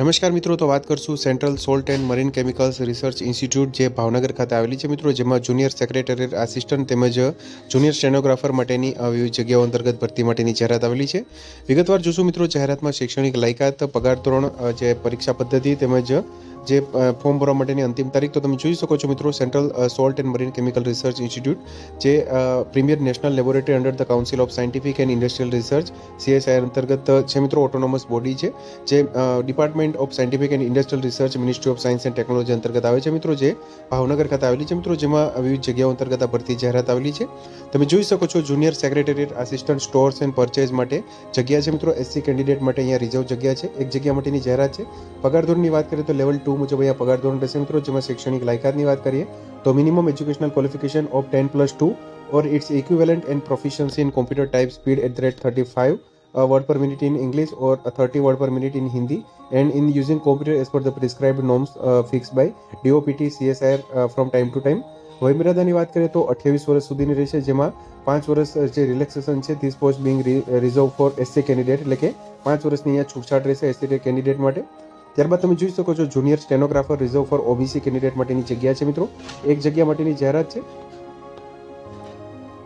નમસ્કાર મિત્રો, તો વાત કરશું Central Salt and Marine Chemicals Research Institute જે ભાવનગર ખાતે આવેલી છે. મિત્રો, જેમાં જુનિયર સેક્રેટરી આસિસ્ટન્ટ તેમજ જુનિયર સ્ટેનોગ્રાફર માટેની વિવિધ જગ્યાઓ અંતર્ગત ભરતી માટેની જાહેરાત આવેલી છે. વિગતવાર જોશું મિત્રો, જાહેરાતમાં શૈક્ષણિક લાયકાત, પગાર ધોરણ જે પરીક્ષા પદ્ધતિ તેમજ જે ફોર્મ ભરવા માટેની અંતિમ તારીખ, તો તમે જોઈ શકો છો મિત્રો, Central Salt and Marine Chemical Research Institute, જે premier national laboratory under the Council of Scientific and Industrial Research, CSI અંતર્ગત છે મિત્રો, ઓટોનોમસ બોડી છે, જે Department of Scientific and Industrial Research, Ministry of Science and Technology અંતર્ગત આવે છે મિત્રો, જે ભાવનગર ખાતે આવેલી છે મિત્રો, જેમાં વિવિધ જગ્યાઓ અંતર્ગત આ ભરતી જાહેરાત આવેલી છે. તમે જોઈ શકો છો, junior secretariat, assistant stores and purchase માટે જગ્યા છે મિત્રો, એસસી કેન્ડિડેટ માટે અહીંયા રિઝર્વ જગ્યા છે, એક જગ્યા માટેની જાહેરાત છે. પગાર ધોરણની વાત કરીએ તો લેવલ ટુ મુજબ અહીંયા પગાર ધોરણ રહેશે મિત્રો જેમાં શૈક્ષણિક લાયકાતની વાત કરીએ તો minimum educational qualification of ten plus two its equivalent and proficiency in computer type speed at the rate 35 uh, word per minute in English or uh, 30 word per minute in Hindi and in using computer as per the prescribed norms uh, fixed by DOPT CSIR uh, from time to time વાત કરીએ તો અઠ્યાવીસ વર્ષ સુધીની રહેશે જેમાં પાંચ વર્ષ જે રિલેક્સેશન છે this post being reserve for SC candidate એટલે કે પાંચ વર્ષની અહીંયા છૂટછાટ રહેશે એસસી કેન્ડિડેટ માટે ત્યારબાદ તમે જોઈ શકો છો junior stenographer reserve for OBC candidate માટેની જગ્યા છે મિત્રો. એક જગ્યા માટેની જાહેરાત છે.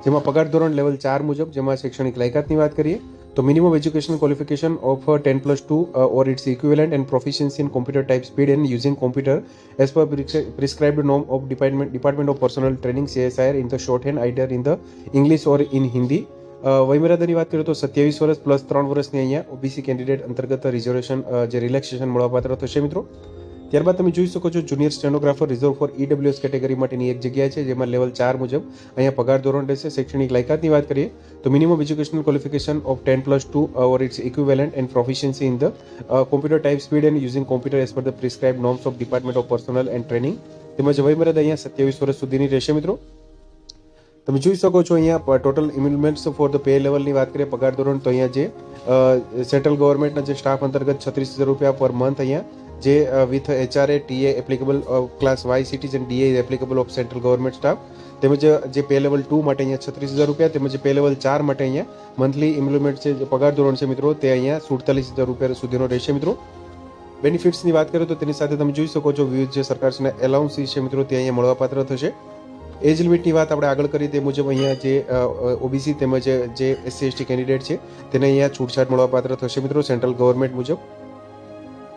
જેમાં પગાર ધોરણ લેવલ ચાર મુજબ, જેમાં શૈક્ષણિક લાયકાતની વાત કરીએ, તો minimum education qualification of ten plus two or its equivalent and proficiency in computer type speed and using computer as per prescribed નોમ of department department of personnel training CSIR in the shorthand either in the English or in Hindi વયમર્યાદાની વાત કરીએ તો સત્યાવીસ વર્ષ plus ત્રણ વર્ષની અહીંયા OBC candidate અંતર્ગત રિઝર્વેશન જે રિલેક્સેશન મળવાપાત્ર થશે મિત્રો. ત્યારબાદ તમે જોઈ શકો છો junior stenographer reserve for EWS category માટેની એક જગ્યા છે, જેમાં લેવલ ચાર મુજબ અહીંયા પગાર ધોરણ રહેશે. શૈક્ષણિક લાયકાતની વાત કરીએ તો minimum educational qualification of ten plus two or its equivalent and proficiency in the computer type speed and using computer as per the prescribe norms of department of personnel and training તેમજ વયમર્યાદા અહીંયા સત્યાવીસ વર્ષ સુધીની રહેશે મિત્રો. તમે જોઈ શકો છો અહીંયા total emoluments for the pay લેવલની વાત કરીએ, પગાર ધોરણ, તો અહીંયા જે સેન્ટ્રલ ગવર્મેન્ટના જે સ્ટાફ અંતર્ગત છત્રીસ હજાર રૂપિયા પર મંથ અહીંયા, જે with HRA TA applicable class Y cities and DA applicable of central government staff તેમજ જે પે લેવલ ટુ માટે અહીંયા છત્રીસ હજાર રૂપિયા, તેમજ પે લેવલ ચાર માટે અહીંયા મંથલી ઇમ્પ્લિમેન્ટ છે, જે પગાર ધોરણ છે મિત્રો, તે અહીંયા સુડતાલીસ હજાર રૂપિયા સુધીનો રહેશે મિત્રો. બેનિફિટ્સની વાત કરીએ તો તેની સાથે તમે જોઈ શકો છો વિવિધ જે સરકાર છે એલાઉન્સીસ છે મિત્રો, તે અહીંયા મળવાપાત્ર થશે. એજ લિમિટની વાત આપણે આગળ કરી તે મુજબ અહીંયા જે ઓબીસી તેમજ જે એસસી એસટી કેન્ડિડેટ છે, તેને અહીંયા છૂટછાટ મળવાપાત્ર થશે મિત્રો સેન્ટ્રલ ગવર્મેન્ટ મુજબ.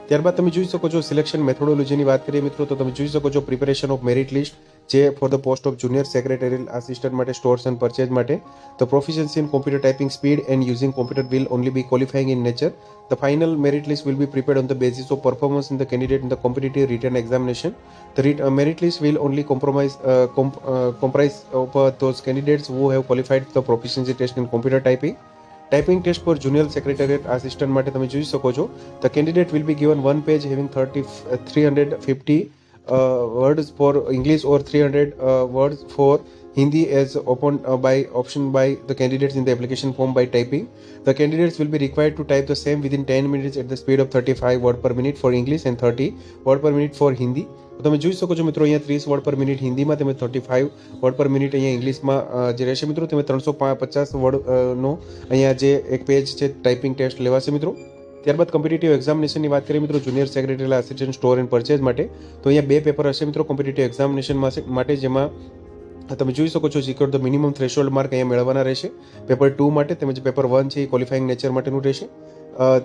ત્યારબાદ તમે જોઈ શકો છો સિલેક્શન મેથોડોલોજીની વાત કરીએ મિત્રો, તો તમે જોઈ શકો છો પ્રિપેરેશન ઓફ મેરિટ લિસ્ટ જે for the post of junior secretarial assistant માટે સ્ટોર્સ એન્ડ પરચેજ માટે the proficiency in computer typing speed and using computer will only be qualifying in nature the final merit list will be prepared on the basis of performance in the candidate in the competitive written examination the merit list will only compromise comprise of uh, those candidates who have qualified the proficiency test in typing test for junior secretariat assistant માટે તમે જોઈ શકો છો. The candidate will be given one page having thirty three hundred fifty Words for English or three hundred words for Hindi as open uh, by option by the candidates in the application form by typing. The candidates will be required to type the same within 10 minutes at the speed of 35 word per minute for English and 30 word per minute for Hindi. તો તમે જોઈ શકો છો મિત્રો અહીંયા ત્રીસ word per minute હિન્દીમાં તેમજ thirty five word per minute અહીંયા ઇંગ્લિશમાં અ, જે રહેશે મિત્રો તેમજ ત્રણસો પચાસ વર્ડ અ, નો અહીંયા જે એક પેજ છે ટાઈપિંગ ટેસ્ટ લેવાશે મિત્રો ત્યારબાદ કોમ્પિટિટિવ એક્ઝામિનેશનની વાત કરીએ મિત્રો junior secretary assistant store and purchase માટે. તો અહીંયા બે પેપર હશે મિત્રો કોમ્પિટિટિવ એક્ઝામિનેશન માટે જેમાં તમે જોઈ શકો છો secure the minimum threshold mark અહીંયા મેળવવાના રહેશે. પેપર ટુ માટે તેમજ પેપર વન છે એ ક્વોલિફાઇંગ નેચર માટેનું રહેશે.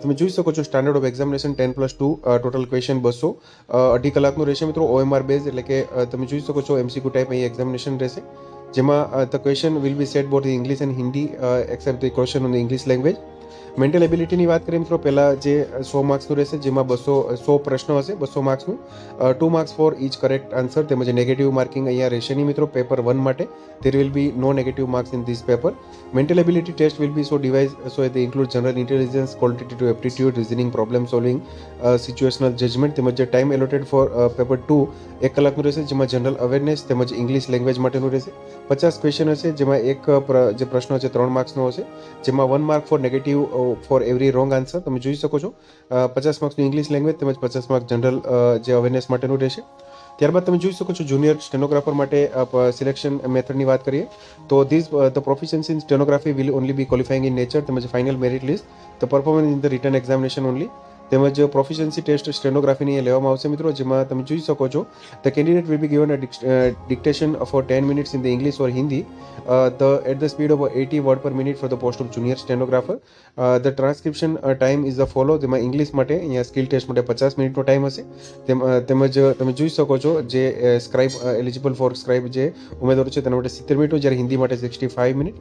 તમે જોઈ શકો છો standard of examination ten plus two total question બસો અઢી કલાકનું રહેશે મિત્રો ઓએમઆર બેઝ એટલે કે તમે જોઈ શકો છો એમસીક્યુ ટાઈપ અહીં એક્ઝામિનેશન રહેશે. જેમાં the question will be set both English and Hindi except the question on English language mental એબિલિટીની વાત કરીએ મિત્રો, પહેલાં જે સો માર્ક્સનું રહેશે, જેમાં બસો સો પ્રશ્નો હશે, બસો માર્ક્સનું two marks for each correct answer તેમજ નેગેટિવ માર્કિંગ અહીંયા રહેશે નહીં મિત્રો પેપર વન માટે. There will be no negative marks in this paper mental ability test will be so devise so તે include general intelligence qualitative aptitude reasoning problem solving situational judgement તેમજ જે time allotted for paper two એક કલાકનું રહેશે, જેમાં general awareness તેમજ English language માટેનું રહેશે. પચાસ ક્વેશ્ચન હશે, જેમાં એક જે પ્રશ્ન છે, ત્રણ માર્ક્સનો હશે, જેમાં one mark for negative for every wrong answer તમે જોઈ શકો છો. પચાસ માર્ક્સનું ઇંગ્લિશ લેંગ્વેજ તેમજ પચાસ માર્ક જનરલ જે અવેરનેસ માટેનું રહેશે. ત્યારબાદ તમે જોઈ શકો છો જુનિયર સ્ટેનોગ્રાફર માટે સિલેક્શન મેથડની વાત કરીએ, તો this the proficiency in stenography will only be qualifying in nature તેમજ final merit list the performance in the written examination only તેમજ પ્રોફિશન્સી ટેસ્ટ સ્ટેનોગ્રાફીની લેવામાં આવશે મિત્રો, જેમાં તમે જોઈ શકો છો the candidate will be given a dictation for ten minutes in the English or Hindi the at the speed of eighty word per minute for the post of junior stenographer the transcription time is the follow તેમાં English માટે અહીંયા skill test માટે પચાસ મિનિટનો time હશે. તેમ તેમજ તમે જોઈ શકો છો જે સ્ક્રાઇબ એલિજિબલ ફોર સ્ક્રાઇબ જે ઉમેદવારો છે, તેના માટે સિત્તેર મિનિટ, જ્યારે હિન્દી માટે sixty five minute.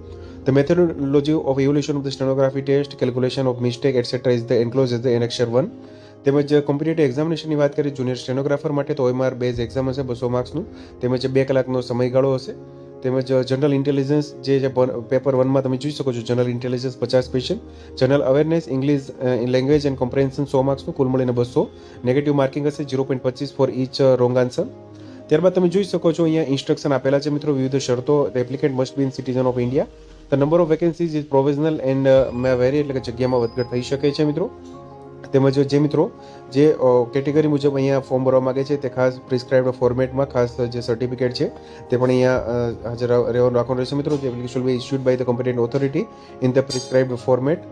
The methodology of evaluation of the stenography test calculation of mistake etc. is the enclosed as the annexure one તેમજ કોમ્પિટેટિવ એક્ઝામિનેશનની વાત કરીએ જુનિયર સ્ટેનોગ્રાફર માટે તો ઓએમઆર બેઝ એક્ઝામ હશે, બસો માર્ક્સનું તેમજ બે કલાકનો સમયગાળો હશે. તેમજ જનરલ ઇન્ટેલિજન્સ જે પેપર વનમાં તમે જોઈ શકો છો જનરલ ઇન્ટેલિજન્સ પચાસ question general awareness English language and comprehension સો માર્ક્સનું કુલ મળીને બસો. નેગેટિવ માર્કિંગ હશે ઝીરો પોઈન્ટ પચીસ ફોર ઇચ રોંગ આન્સર ત્યારબાદ તમે જોઈ શકો છો, અહીંયા ઇન્સ્ટ્રક્શન આપેલા છે મિત્રો, વિવિધ શરતો applicant must be an citizen of India the number of vacancies is provisional and may vary એટલે કે જગ્યામાં વધઘટ થઈ શકે છે મિત્રો. તેમજ જે મિત્રો, જે કેટેગરી મુજબ અહીંયા ફોર્મ ભરવા માગે છે તે ખાસ પ્રિસ્ક્રાઇબ્ડ ફોર્મેટમાં ખાસ જે સર્ટિફિકેટ છે તે પણ અહીંયા હાજર રહેવાનું રાખવાનું રહેશે મિત્રો. જે application be issued by the competent authority in the prescribed format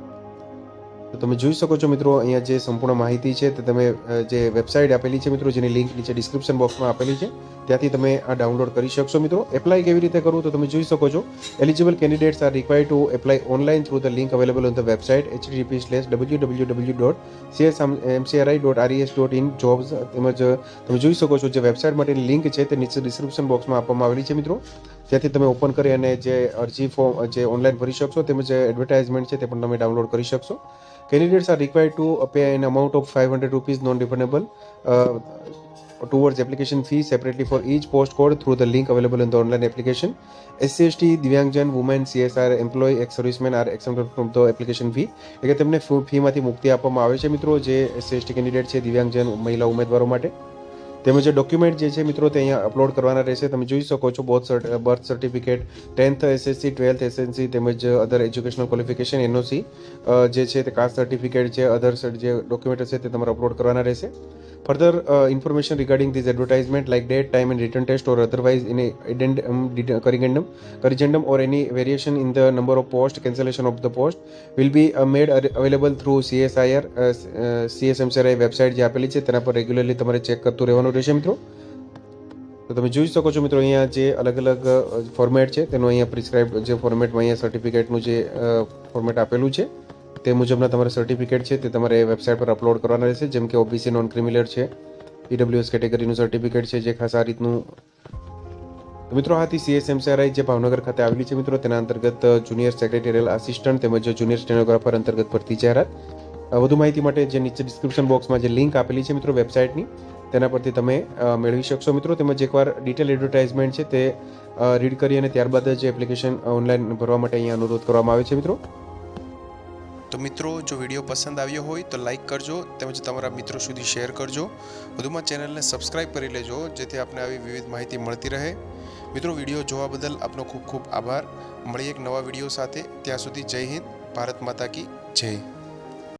તો તમે જોઈ શકો છો મિત્રો, અહીંયા જે સંપૂર્ણ માહિતી છે તે તમે જે વેબસાઇટ આપેલી છે મિત્રો, જેની લિંક નીચે ડિસ્ક્રિપ્શન બોક્સમાં આપેલી છે, ત્યાંથી તમે આ ડાઉનલોડ કરી શકશો મિત્રો. એપ્લાય કેવી રીતે કરવું તો તમે જોઈ શકો છો eligible candidates are require to apply online through the link available on the website http slash W W W dot CSMCRI dot RES dot in jobs તેમજ, તમે જોઈ શકો છો જે વેબસાઇટ માટેની લિંક છે તે નીચે ડિસ્ક્રિપ્શન બોક્સમાં આપવામાં આવેલી છે મિત્રો. ત્યાંથી તમે ઓપન કરી અને જે અરજી ફોર્મ જે ઓનલાઈન ભરી શકશો તેમજ એડવર્ટાઇઝમેન્ટ છે તે પણ તમે ડાઉનલોડ કરી શકશો candidates are required to pay an amount of five hundred rupees non refundable towards application fee separately for each post code through the link available in the online application. SCST, Divyangjan, women, CSR, employee, ex-servicemen are exempted from the application fee. એટલે કે તેમને ફીમાંથી મુક્તિ આપવામાં આવે છે મિત્રો જે SC candidate છે દિવ્યાંગજન મહિલા ઉમેદવારો માટે તેમજ ડોક્યુમેન્ટ જે છે મિત્રો તે અહીંયા અપલોડ કરવાના રહેશે. તમે જોઈ શકો છો both birth certificate tenth SSC twelfth SSC તેમજ અધર એજ્યુકેશનલ ક્વોલિફિકેશન એનઓસી જે છે તે કાસ્ટ સર્ટિફિકેટ છે અધર જે ડોક્યુમેન્ટ હશે તે તમારે અપલોડ કરવાના રહેશે. Further information regarding these advertisement like date time and written test or otherwise in addendum corrigendum corrigendum or any variation in the number of post cancellation of the post will be made available through CSIR CSMCRI website જે આપેલી છે, તેના પર regularly તમારે check કરતું રહેવાનું રહેશે મિત્રો? તો તમે જોઈ શકો છો મિત્રો, અહીંયા જે અલગ અલગ ફોર્મેટ છે, તેનું અહીંયા પ્રિસ્ક્રાઇબ જે ફોર્મેટમાં અહીંયા સર્ટિફિકેટનું જે ફોર્મેટ આપેલું છે, તે મુજબના તમારે સર્ટિફિકેટ છે, તે તમારે વેબસાઇટ પર અપલોડ કરવાના રહેશે, જેમ કે ઓબીસી નોન ક્રિમિનલ છે ઈડબ્લ્યુએસ કેટેગરીનું સર્ટિફિકેટ છે, જે ખાસ આ રીતનું. તો મિત્રો હાથી સીએસએમસીઆરઆઈ જે ભાવનગર ખાતે આવેલી છે મિત્રો, તેના અંતર્ગત જુનિયર સેક્રેટેરિયલ આસિસ્ટન્ટ તેમજ જુનિયર સ્ટેનોગ્રાફર અંતર્ગત ભરતી જાહેરાત. વધુ માહિતી માટે જે નીચે ડિસ્ક્રિપ્શન બોક્સમાં જે લિંક આપેલી છે મિત્રો વેબસાઇટની તેના પરથી તમે મેળવી શકશો. મિત્રો, તેમજ એકવાર ડિટેલ એડવર્ટાઇઝમેન્ટ છે તે રીડ કરી અને ત્યારબાદ જ એપ્લિકેશન ઓનલાઈન ભરવા માટે અહીંયા અનુરોધ કરવામાં આવે છે, મિત્રો. તો મિત્રો, જો વીડિયો પસંદ આવ્યો હોય તો લાઈક કરજો, તેમજ તમારા મિત્રો સુધી શેર કરજો. વધુમાં ચેનલને સબસ્ક્રાઇબ કરી લેજો, જેથી આપને આવી વિવિધ માહિતી મળતી રહે. મિત્રો, વીડિયો જોવા બદલ આપનો ખૂબ ખૂબ આભાર. મળીએ એક નવા વીડિયો સાથે. ત્યાં સુધી જય હિન્દ, ભારત માતા કી જય.